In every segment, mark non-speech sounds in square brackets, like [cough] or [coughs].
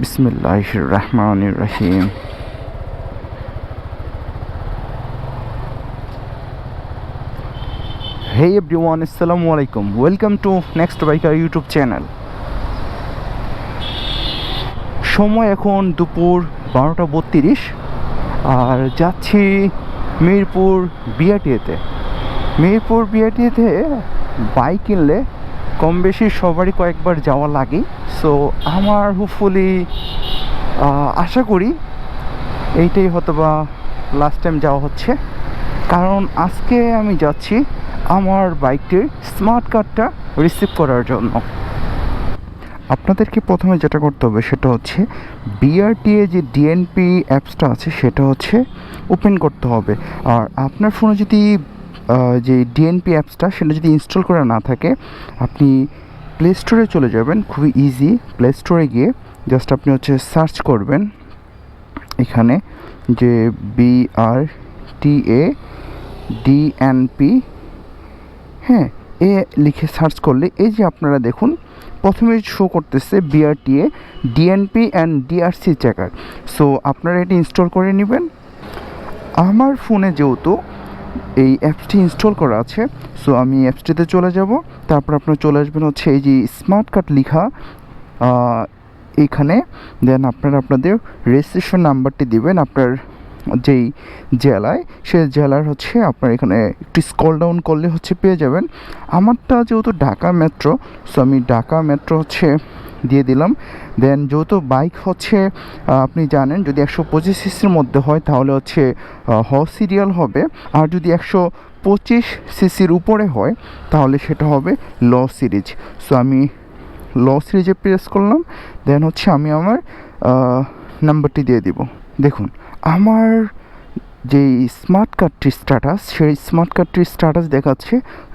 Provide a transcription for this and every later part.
বিসমিল্লাহ রহমান রহিম Hey everyone, Assalamu alaikum. Welcome to Next Biker YouTube channel. সময় এখন দুপুর বারোটা বত্রিশ আর যাচ্ছি মিরপুর বিআরটিএতে মিরপুর বিআরটিএতে বাইক কিনলে কম বেশি সবারই কয়েকবার যাওয়া লাগে সো আমার হোপফুলি আশা করি এইটাই হয়তো বা লাস্ট টাইম যাওয়া হচ্ছে। কারণ আজকে আমি যাচ্ছি আমার বাইকটির স্মার্ট কার্ডটা রিসিভ করার জন্য। আপনাদেরকে প্রথমে যেটা করতে হবে সেটা হচ্ছে বিআরটিএ যে ডিএনপি অ্যাপসটা আছে সেটা হচ্ছে ওপেন করতে হবে। আর আপনার ফোনে যদি যে ডিএনপি অ্যাপসটা সেটা যদি ইনস্টল করা না থাকে, আপনি প্লে স্টোরে চলে যাবেন, খুবই ইজি প্লে স্টোরে গিয়ে জাস্ট আপনি হচ্ছে সার্চ করবেন এখানে যে বিআর টি এ ডিএনপি হ্যাঁ এ লিখে সার্চ করলে এই যে আপনারা দেখুন, প্রথমে শো করতেছে BRTA DNP and DRC checker so আপনারা এটি ইনস্টল করে নেবেন। আমার ফোনে যেহেতু এই অ্যাপসটি ইনস্টল করা আছে। সো আমি অ্যাপসটিতে চলে যাব। তারপর আপনার চলে আসবেন হচ্ছে এই যে স্মার্ট কার্ড লেখা এখানে। দেন আপনারা আপনাদের রেজিস্ট্রেশন নাম্বারটি দিবেন আপনার যেই জেলায়। সে জেলার হচ্ছে আপনার এখানে একটু স্কল ডাউন করলে হচ্ছে পেয়ে যাবেন। আমারটা যেহেতু ঢাকা মেট্রো সো আমি ঢাকা মেট্রো হচ্ছে দিয়ে দিলাম। দেন যেহেতু বাইক হচ্ছে আপনি জানেন যদি একশো পঁচিশ সিসির মধ্যে হয়, তাহলে হচ্ছে হ সিরিয়াল হবে। আর যদি একশো পঁচিশ সিসির উপরে হয়, তাহলে সেটা হবে ল সিরিজ সো আমি ল সিরিজে প্রেস করলাম। দেন হচ্ছে আমি আমার নাম্বারটি দিয়ে দিব। দেখুন, আমার যেই স্মার্ট কার্ডটির স্ট্যাটাস সেই স্মার্ট কার্ডটির স্ট্যাটাস দেখাচ্ছে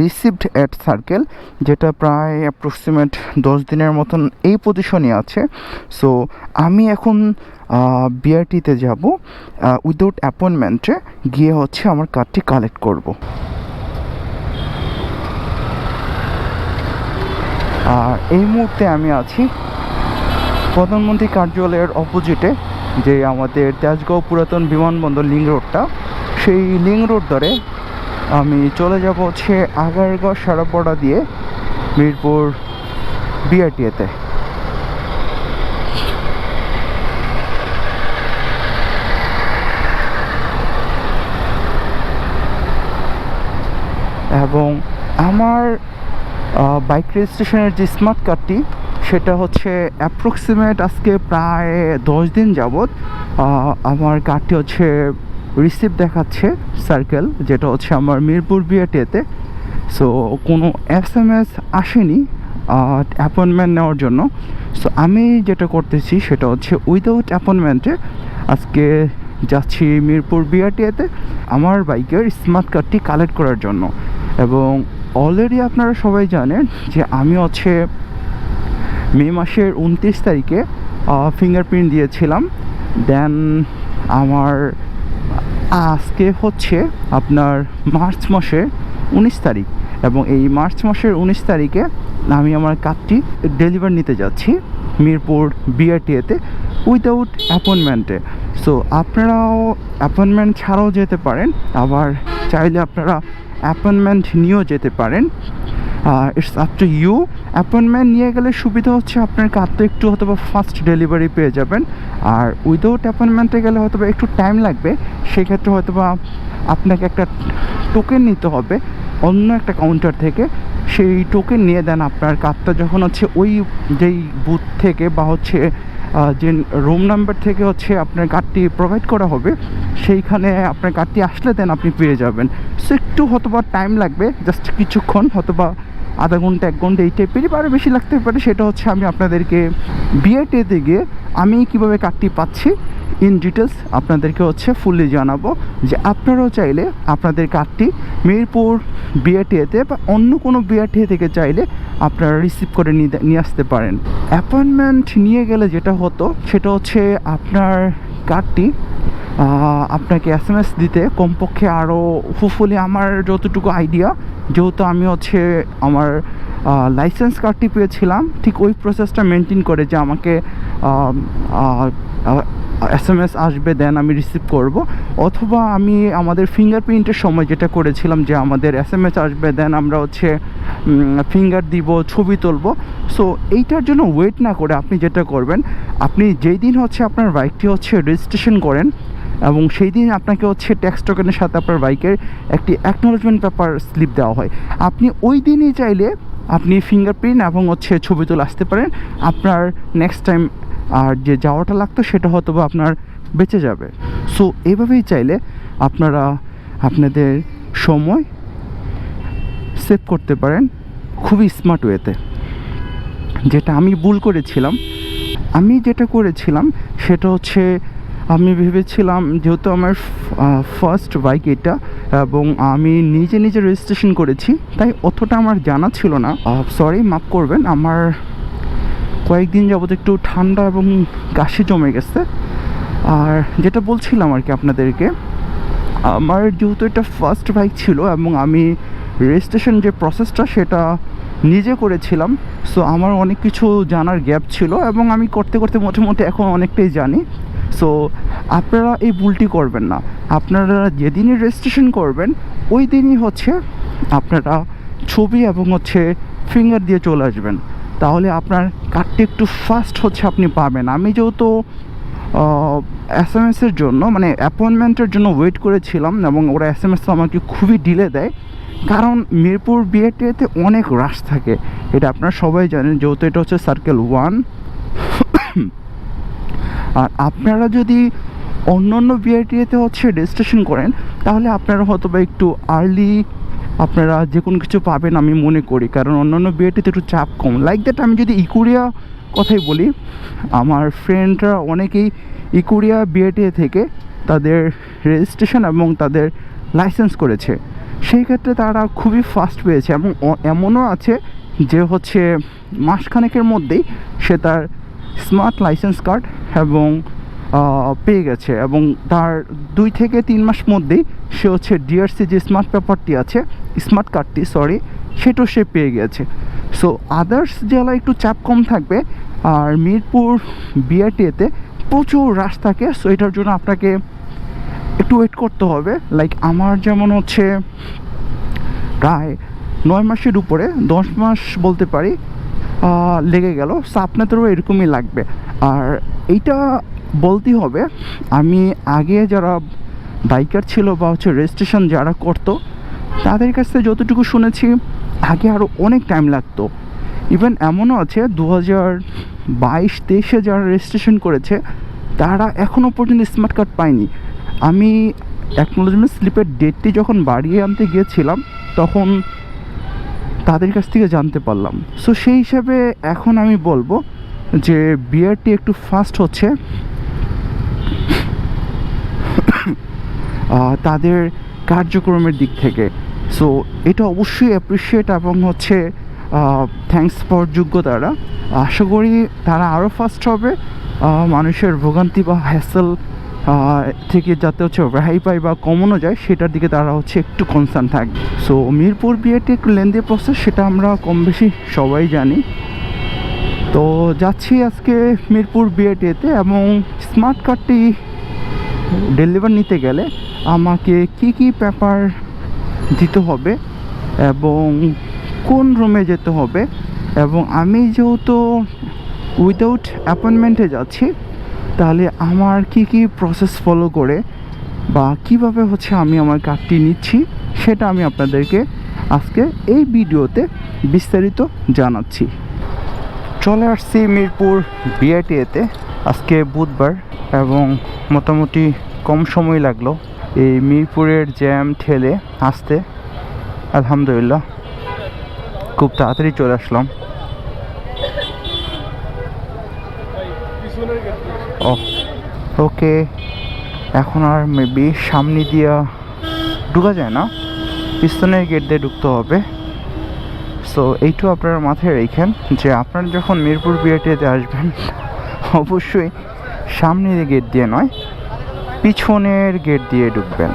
রিসিভড অ্যাট সার্কেল যেটা প্রায় অ্যাপ্রক্সিমেট দশ দিনের মতন এই পজিশনে আছে। সো আমি এখন বিআরটিতে যাব উইদাউট অ্যাপয়েন্টমেন্টে গিয়ে হচ্ছে আমার কার্ডটি কালেক্ট করব। আর এই মুহূর্তে আমি আছি প্রধানমন্ত্রী কার্যালয়ের অপোজিটে যে আমাদের তেজগাঁও পুরাতন বিমানবন্দর লিং রোডটা, সেই লিং রোড ধরে আমি চলে যাব হচ্ছে আগারগাঁও সারাপড়া দিয়ে মিরপুর বিআরটিএতে। এবং আমার বাইক রেজিস্ট্রেশনের যে স্মার্ট কার্ডটি সেটা হচ্ছে অ্যাপ্রক্সিমেট আজকে প্রায় দশ দিন যাবৎ আমার কার্ডটি হচ্ছে রিসিভ দেখাচ্ছে সার্কেল যেটা হচ্ছে আমার মিরপুর বিএটিতে সো কোনো এস এম এস আসেনি অ্যাপয়েন্টমেন্ট নেওয়ার জন্য। সো আমি যেটা করতেছি সেটা হচ্ছে উইদাউট অ্যাপয়েন্টমেন্টে আজকে যাচ্ছি মিরপুর বিআরটিএতে আমার বাইকের স্মার্ট কার্ডটি কালেক্ট করার জন্য। এবং অলরেডি আপনারা সবাই জানেন যে আমি হচ্ছে মে মাসের উনত্রিশ তারিখে ফিঙ্গারপ্রিন্ট দিয়েছিলাম। দেন আমার আজকে হচ্ছে আপনার মার্চ মাসের উনিশ তারিখ। এবং এই মার্চ মাসের উনিশ তারিখে আমি আমার কার্ডটি ডেলিভার নিতে যাচ্ছি মিরপুর বিআরটিএতে উইদাউট অ্যাপয়েন্টমেন্টে সো আপনারাও অ্যাপয়েন্টমেন্ট ছাড়াও যেতে পারেন। আবার চাইলে আপনারা অ্যাপয়েন্টমেন্ট নিয়েও যেতে পারেন। It's up to you appointment নিয়ে গেলে সুবিধা হচ্ছে আপনার কার্ডটা একটু হয়তো বা ফাস্ট ডেলিভারি পেয়ে যাবেন। আর উইদাউট অ্যাপয়েন্টমেন্টে গেলে হয়তো একটু টাইম লাগবে। সেক্ষেত্রে হয়তো বা আপনাকে একটা টোকেন নিতে হবে অন্য একটা কাউন্টার থেকে। সেই টোকেন নিয়ে দেন আপনার কার্ডটা যখন হচ্ছে ওই যেই বুথ থেকে বা হচ্ছে যে রুম নাম্বার থেকে হচ্ছে আপনার কার্ডটি প্রোভাইড করা হবে, সেইখানে আপনার কার্ডটি আসলে দেন আপনি পেয়ে যাবেন। সো একটু হয়তোবা টাইম লাগবে জাস্ট কিছুক্ষণ হয়তোবা আধা ঘণ্টা, এক ঘণ্টা এই টাইপেরই আরও বেশি লাগতে পারে। সেটা হচ্ছে আমি আপনাদেরকে বিআইটিতে গিয়ে আমি কীভাবে কার্ডটি পাচ্ছি ইন ডিটেলস আপনাদেরকে হচ্ছে ফুললি জানাব যে আপনারাও চাইলে আপনাদের কার্ডটি মিরপুর বিআরটিএতে বা অন্য কোনো বিআরটিএ থেকে চাইলে আপনারা রিসিভ করে নিয়ে আসতে পারেন। অ্যাপয়েন্টমেন্ট নিয়ে গেলে যেটা হতো, সেটা হচ্ছে আপনার কার্ডটি আপনাকে এস এম এস দিতে, কমপক্ষে আরও হুফুলি আমার যতটুকু আইডিয়া যেহেতু আমি হচ্ছে আমার লাইসেন্স কার্ডটি পেয়েছিলাম, ঠিক ওই প্রসেসটা মেনটেন করে যে আমাকে এস এম এস আসবে দেন আমি রিসিভ করব। অথবা আমি আমাদের ফিঙ্গারপ্রিন্টের সময় যেটা করেছিলাম যে আমাদের এস এম এস আসবে দেন আমরা হচ্ছে ফিঙ্গার দিব, ছবি তুলব। সো এইটার জন্য ওয়েট না করে আপনি যেটা করবেন, আপনি যেই দিন হচ্ছে আপনার বাইকটি হচ্ছে রেজিস্ট্রেশন করেন এবং সেই দিন আপনাকে হচ্ছে ট্যাক্স টোকেনের সাথে আপনার বাইকের একটি অ্যাকনোলজমেন্ট পেপার স্লিপ দেওয়া হয়। আপনি ওই দিনই চাইলে আপনি ফিঙ্গারপ্রিন্ট এবং হচ্ছে ছবি তুলে আসতে পারেন। আপনার নেক্সট টাইম আর যে যাওয়াটা লাগতো সেটা হয়তো বা আপনার বেঁচে যাবে। সো এভাবেই চাইলে আপনারা আপনাদের সময় সেভ করতে পারেন খুবই স্মার্ট ওয়েতে যেটা আমি ভুল করেছিলাম। আমি যেটা করেছিলাম সেটা হচ্ছে আমি ভেবেছিলাম যেহেতু আমার ফার্স্ট বাইক এটা এবং আমি নিজে নিজে রেজিস্ট্রেশন করেছি, তাই অতটা আমার জানা ছিল না। সরি মাফ করবেন, আমার কয়েকদিন যাবত একটু ঠান্ডা এবং কাশি জমে গেছে। আর যেটা বলছিলাম আর কি আপনাদেরকে, আমার যেহেতু এটা ফার্স্ট বাইক ছিল এবং আমি রেজিস্ট্রেশন যে প্রসেসটা সেটা নিজে করেছিলাম সো আমার অনেক কিছু জানার গ্যাপ ছিল এবং আমি করতে করতে মোটামুটি এখন অনেকটাই জানি। সো আপনারা এই ভুলটি করবেন না। আপনারা যেদিনই রেজিস্ট্রেশন করবেন, ওই দিনই হচ্ছে আপনারা ছবি এবং হচ্ছে ফিঙ্গার দিয়ে চলে আসবেন। তাহলে আপনার কার্ডটি একটু ফাস্ট হচ্ছে আপনি পাবেন। আমি যেহেতু এস এম এসের জন্য মানে অ্যাপয়েন্টমেন্টের জন্য ওয়েট করেছিলাম এবং ওরা এস এম এস আমাকে খুবই ডিলে দেয়। কারণ মিরপুর বিএটিতে অনেক রাশ থাকে। এটা আপনারা সবাই জানেন, যেহেতু এটা হচ্ছে সার্কেল ওয়ান আর আপনারা যদি অন্য অন্য বিআইটিএতে হচ্ছে রেজিস্ট্রেশন করেন, তাহলে আপনারা হয়তো বা একটু আর্লি আপনারা যে কোনো কিছু পাবেন আমি মনে করি। কারণ অন্যান্য বিআইটিতে একটু চাপ কম। লাইক দ্যাট আমি যদি ইকুরিয়া কথাই বলি, আমার ফ্রেন্ডরা অনেকেই ইকুরিয়া বিআইটিএ থেকে তাদের রেজিস্ট্রেশন এবং তাদের লাইসেন্স করেছে। সেই ক্ষেত্রে তারা খুবই ফাস্ট পেয়েছে এবং এমনও আছে যে হচ্ছে মাসখানেকের মধ্যেই সে তার স্মার্ট লাইসেন্স কার্ড এবং পেয়ে গেছে এবং তার দুই থেকে তিন মাস মধ্যেই সে হচ্ছে ডিআরসি যে স্মার্ট পেপারটি আছে, স্মার্ট কার্ডটি সরি সেটাও সে পেয়ে গেছে। সো আদার্স জেলায় একটু চাপ কম থাকবে। আর মিরপুর বিআরটিএতে প্রচুর রাশ থাকে সো এটার জন্য আপনাকে একটু ওয়েট করতে হবে। লাইক আমার যেমন হচ্ছে প্রায় নয় মাসের উপরে, দশ মাস বলতে পারি লেগে গেল। সো আপনাদেরও এরকমই লাগবে। আর এইটা বলতেই হবে, আমি আগে যারা বাইকার ছিল বা হচ্ছে রেজিস্ট্রেশন যারা করতো, তাদের কাছ থেকে যতটুকু শুনেছি, আগে আরও অনেক টাইম লাগতো। ইভেন এমনও আছে দু হাজার বাইশ, তেইশে যারা রেজিস্ট্রেশন করেছে, তারা এখনও পর্যন্ত স্মার্ট কার্ড পায়নি। আমি অ্যাকনোলজমেন্ট স্লিপের ডেটটি যখন বাড়িয়ে আনতে গিয়েছিলাম, তখন তাদের কাছ থেকে জানতে পারলাম। সো সেই হিসাবে এখন আমি বলব যে বিয়ারটি একটু ফাস্ট হচ্ছে। [coughs] তাদের কার্যক্রমের দিক থেকে। সো এটা অবশ্যই অ্যাপ্রিসিয়েট এবং হচ্ছে থ্যাংকস ফর যোগ্য তারা। আশা করি তারা আরও ফাস্ট হবে। মানুষের ভোগান্তি বা হ্যাসেল থেকে যাতে হচ্ছে রেহাই পায় বা কমানো যায়, সেটার দিকে তারা হচ্ছে একটু কনসার্ন থাকবে সো মিরপুর বিয়েটি একটু লেন্দি প্রসেস সেটা আমরা কম বেশি সবাই জানি। তো যাচ্ছি আজকে মিরপুর বিএটিতে এবং স্মার্ট কার্ডটি ডেলিভার নিতে গেলে আমাকে কি কি পেপার দিতে হবে এবং কোন রুমে যেতে হবে এবং আমি যেহেতু উইদাউট অ্যাপয়েন্টমেন্টে যাচ্ছি তাহলে আমার কি কি প্রসেস ফলো করে বা কীভাবে হচ্ছে আমি আমার কার্ডটি নিচ্ছি, সেটা আমি আপনাদেরকে আজকে এই ভিডিওতে বিস্তারিত জানাচ্ছি। চলে আসছি মিরপুর বিআইটিএতে আজকে বুধবার এবং মোটামুটি কম সময় লাগল এই মিরপুরের জ্যাম ঠেলে আসতে। আলহামদুলিল্লাহ, খুব তাড়াতাড়ি চলে আসলাম। ওকে। এখন আর মেবি সামনে দিয়া ঢুকা যায় না। পিছনের গেট দিয়ে ঢুকতে হবে। সো এইটু আপনারা মাথায় রেখেন যে আপনারা যখন মিরপুর বিআরটিতে আসবেন, অবশ্যই সামনের গেট দিয়ে নয়, পিছনের গেট দিয়ে ঢুকবেন।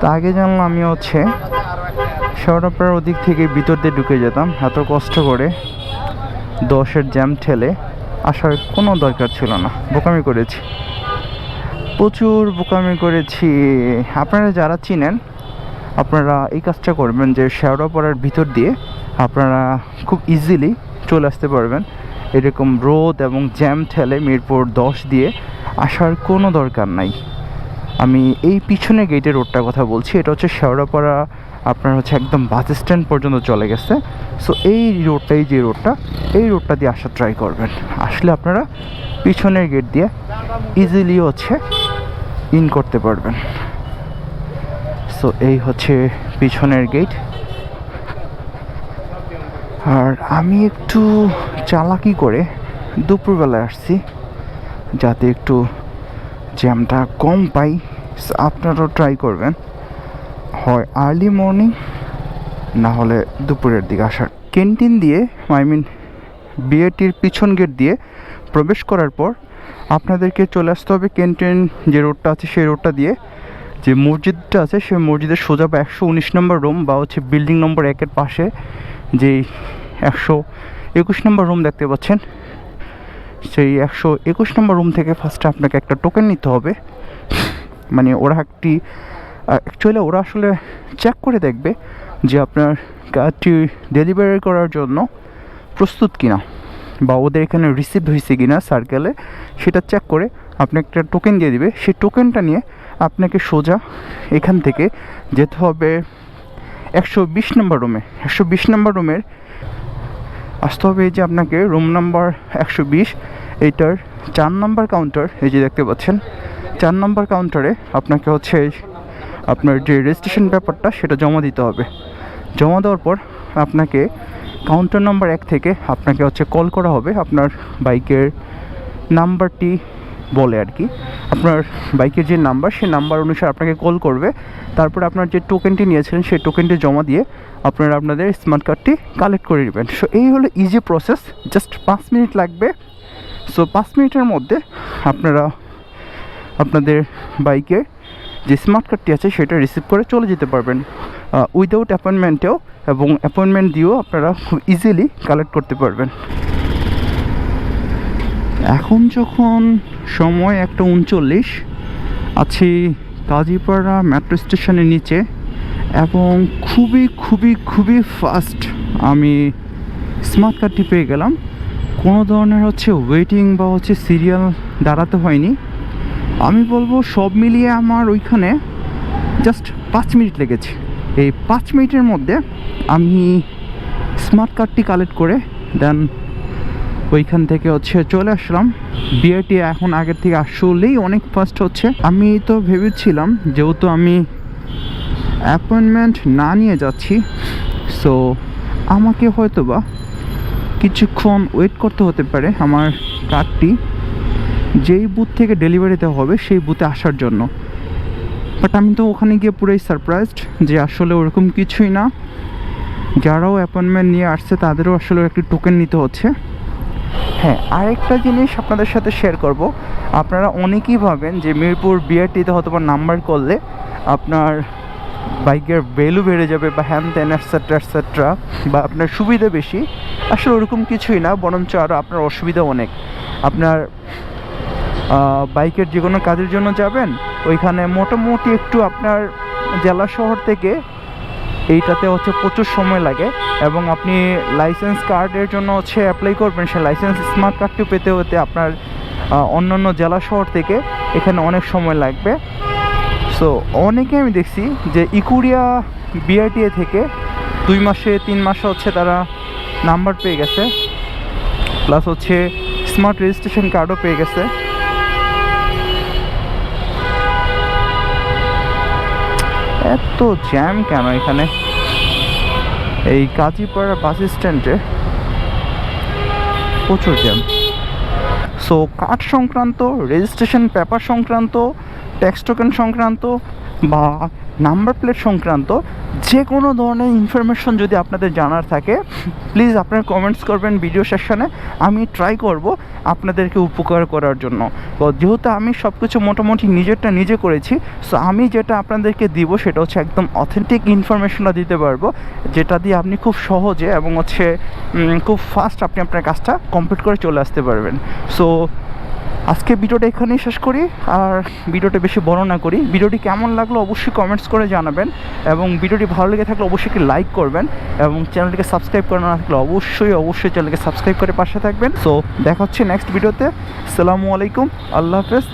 তা আগে জানলাম আমি হচ্ছে শেওড়াপাড়ার ওদিক থেকে ভিতর দিয়ে ঢুকে যেতাম, এত কষ্ট করে দশের জ্যাম ঠেলে। আসার কোনো দরকার ছিল না। বোকামি করেছি। প্রচুর বোকামি করেছি। আপনারা যারা চিনেন, আপনারা এই কাজটা করবেন যে শেওড়াপাড়ার ভিতর দিয়ে আপনারা খুব ইজিলি চলে আসতে পারবেন। এরকম রোদ এবং জ্যাম ঠেলে মিরপুর দশ দিয়ে আসার কোনো দরকার নাই। আমি এই পিছনে গেটের রোডটার কথা বলছি। এটা হচ্ছে শেওড়াপাড়া আপনার হচ্ছে একদম বাস স্ট্যান্ড পর্যন্ত চলে গেছে। সো এই রোডটাই যে রোডটা এই রোডটা দিয়ে আসার ট্রাই করবেন। আসলে আপনারা পিছনের গেট দিয়ে ইজিলি হচ্ছে ইন করতে পারবেন। সো এই হচ্ছে পিছনের গেট আর আমি একটু চালাকি করে দুপুরবেলায় আসছি, যাতে একটু জ্যামটা কম পাই। আপনারাও ট্রাই করবেন। হয় আর্লি মর্নিং না হলে দুপুরের দিকে আসার। ক্যান্টিন দিয়ে আই মিন বিয়েটির পিছন গেট দিয়ে প্রবেশ করার পর আপনাদেরকে চলে আসতে হবে ক্যান্টিন যে রোডটা আছে সেই রোডটা দিয়ে। যে মসজিদটা আছে সেই মসজিদের সোজা বা একশো উনিশ নম্বর রুম বা হচ্ছে বিল্ডিং নম্বর একের পাশে যেই একশো একুশ নম্বর রুম দেখতে পাচ্ছেন, সেই একশো একুশ নম্বর রুম থেকে ফার্স্টে আপনাকে একটা টোকেন নিতে হবে। মানে ওরা একটি অ্যাকচুয়ালি ওরা আসলে চেক করে দেখবে যে আপনার কার্ডটি ডেলিভারি করার জন্য প্রস্তুত কিনা বা ওদের এখানে রিসিভ হয়েছে কিনা সার্কেলে সেটা চেক করে আপনি একটা টোকেন দিয়ে দিবে। সেই টোকেনটা নিয়ে আপনাকে সোজা এখান থেকে যেতে হবে একশো বিশ নম্বর রুমে একশো বিশ নম্বর রুমের আসতে হবে এই যে আপনাকে রুম নাম্বার একশো বিশ, এইটার চার নম্বর কাউন্টার এই যে দেখতে পাচ্ছেন, চার নম্বর কাউন্টারে আপনাকে হচ্ছে আপনার যে রেজিস্ট্রেশন ব্যাপারটা, সেটা জমা দিতে হবে। জমা দেওয়ার পর আপনাকে কাউন্টার নাম্বার এক থেকে আপনাকে হচ্ছে কল করা হবে আপনার বাইকের নাম্বারটি বলে আর কি। আপনার বাইকের যে নাম্বার সেই নাম্বার অনুসারে আপনাকে কল করবে। তারপরে আপনার যে টোকেনটি নিয়েছিলেন, সেই টোকেনটি জমা দিয়ে আপনারা আপনাদের স্মার্ট কার্ডটি কালেক্ট করে নেবেন। সো এই হলো ইজি প্রসেস জাস্ট পাঁচ মিনিট লাগবে। সো পাঁচ মিনিটের মধ্যে আপনারা আপনাদের বাইকের যে স্মার্ট কার্ডটি আছে সেটা রিসিভ করে চলে যেতে পারবেন। উইদাউট অ্যাপয়েন্টমেন্টেও এবং অ্যাপয়েন্টমেন্ট দিয়েও আপনারা খুব ইজিলি কালেক্ট করতে পারবেন। এখন যখন সময় একটা উনচল্লিশ, আছি কাজীপাড়া মেট্রো স্টেশনের নিচে এবং খুবই খুবই খুবই ফাস্ট আমি স্মার্ট কার্ডটি পেয়ে গেলাম। কোনো ধরনের হচ্ছে ওয়েটিং বা হচ্ছে সিরিয়াল দাঁড়াতে হয়নি। আমি বলব সব মিলিয়ে আমার ওইখানে জাস্ট পাঁচ মিনিট লেগেছে। এই পাঁচ মিনিটের মধ্যে আমি স্মার্ট কার্ডটি কালেক্ট করে দেন ওইখান থেকে হচ্ছে চলে আসলাম। বিআরটি এখন আগের থেকে আসলেই অনেক ফাস্ট হচ্ছে। আমি তো ভেবেছিলাম যেহেতু আমি অ্যাপয়েন্টমেন্ট না নিয়ে যাচ্ছি সো আমাকে হয়তো বা কিছুক্ষণ ওয়েট করতে হতে পারে আমার কার্ডটি যেই বুথ থেকে ডেলিভারি দেওয়া হবে, সেই বুথে আসার জন্য। বাট আমি তো ওখানে গিয়ে পুরোই সারপ্রাইজড যে আসলে ওরকম কিছুই না। যারাও অ্যাপয়েন্টমেন্ট নিয়ে আসছে, তাদেরও আসলে একটি টোকেন নিতে হচ্ছে। হ্যাঁ আরেকটা জিনিস আপনাদের সাথে শেয়ার করব। আপনারা অনেকেই ভাবেন যে মিরপুর বিআরটিতে হয়তো নাম্বার করলে আপনার বাইকের ভ্যালু বেড়ে যাবে বা হ্যান ত্যান অ্যাটসেট্রা অ্যাটসেট্রা বা আপনার সুবিধা বেশি। আসলে ওরকম কিছুই না, বরঞ্চ আরও আপনার অসুবিধা অনেক। আপনার বাইকের যে কোনো কাজের জন্য যাবেন, ওইখানে মোটামুটি একটু আপনার জেলা শহর থেকে এইটাতে হচ্ছে প্রচুর সময় লাগে এবং আপনি লাইসেন্স কার্ডের জন্য হচ্ছে অ্যাপ্লাই করবেন, সেই লাইসেন্স স্মার্ট কার্ডটি পেতে হতে আপনার অন্যান্য জেলা শহর থেকে এখানে অনেক সময় লাগবে। সো অনেকে আমি দেখছি যে ইকুরিয়া বিআরটিএ থেকে দুই মাসে, তিন মাসে হচ্ছে তারা নাম্বার পেয়ে গেছে প্লাস হচ্ছে স্মার্ট রেজিস্ট্রেশন কার্ডও পেয়ে গেছে। এত জ্যাম কেন এখানে? এই কাজীপাড়া বাস স্ট্যান্ডে প্রচুর জ্যাম সো কার্ড সংক্রান্ত রেজিস্ট্রেশন পেপার সংক্রান্ত ট্যাক্স টোকেন সংক্রান্ত বা নাম্বার প্লেট সংক্রান্ত যে কোনো ধরনের ইনফরমেশন যদি আপনাদের জানার থাকে প্লিজ আপনারা কমেন্টস করবেন ভিডিও সেকশনে আমি ট্রাই করব আপনাদেরকে উপকার করার জন্য। তো যেহেতু আমি সব কিছু মোটামুটি নিজেরটা নিজে করেছি সো আমি যেটা আপনাদেরকে দিব সেটা হচ্ছে একদম অথেন্টিক ইনফরমেশনটা দিতে পারব, যেটা দিয়ে আপনি খুব সহজে এবং হচ্ছে খুব ফাস্ট আপনি আপনার কাজটা কমপ্লিট করে চলে আসতে পারবেন। সো আজকে ভিডিওটা এখানেই শেষ করি, আর ভিডিওটা বেশি বড় না করি। ভিডিওটি কেমন লাগল অবশ্যই কমেন্টস করে জানাবেন, এবং ভিডিওটি ভালো লেগে থাকলে অবশ্যই একটি লাইক করবেন, এবং চ্যানেলটিকে সাবস্ক্রাইব করে না থাকলে অবশ্যই অবশ্যই চ্যানেলকে সাবস্ক্রাইব করে পাশে থাকবেন। সো দেখা হচ্ছে নেক্সট ভিডিওতে সালামু আলাইকুম, আল্লাহ হাফেজ।